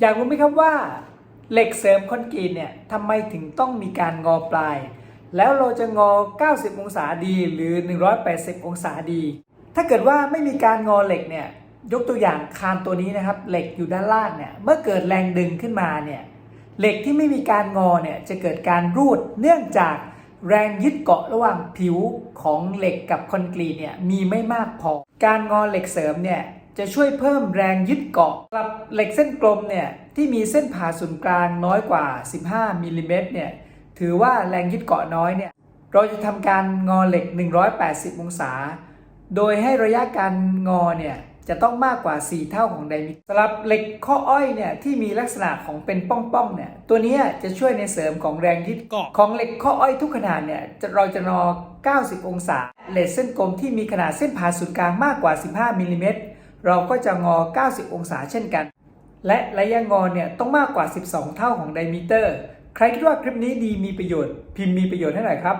อยากรู้ไหมครับว่า เหล็กเสริมคอนกรีตเนี่ยทำไมถึงต้องมีการงอปลาย แล้วเราจะงอ 90 องศาดีหรือ 180 องศาดี ถ้าเกิดว่าไม่มีการงอเหล็กเนี่ยยกตัวอย่างคานตัวนี้นะครับเหล็กอยู่ด้านล่างเนี่ยเมื่อเกิดแรงดึงขึ้นมาเนี่ยเหล็กที่ไม่มีการงอเนี่ยจะเกิดการรูดเนื่องจากแรงยึดเกาะระหว่างผิวของเหล็กกับคอนกรีตเนี่ยมีไม่มากพอ การงอเหล็กเสริมเนี่ย จะช่วยเพิ่มแรงยึดเกาะกับเหล็กเส้นกลมเนี่ยที่มีเส้นผ่าศูนย์กลางน้อยกว่า 15มิลลิเมตรเนี่ยถือว่าแรงยึดเกาะน้อยเนี่ยเราจะทำการงอเหล็ก 180 องศา โดยให้ระยะการงอเนี่ยจะต้องมากกว่า 4 เท่าของไดมิสำหรับเหล็กข้ออ้อยเนี่ยที่มีลักษณะของเป็นป้องๆเนี่ยตัวนี้จะช่วยในเสริมของแรงยึดเกาะของเหล็กข้ออ้อยทุกขนาดเนี่ยจะเราจะงอ90 องศา เหล็กเส้นกลมที่มีขนาดเส้นผ่าศูนย์กลางมากกว่า 15มิลลิเมตร เราก็จะงอ 90 องศาเช่นกัน และระยะงอเนี่ยต้องมากกว่า 12 เท่าของไดมิเตอร์ ใครคิดว่าคลิปนี้ดีมีประโยชน์ พิมพ์มีประโยชน์ให้หน่อยครับ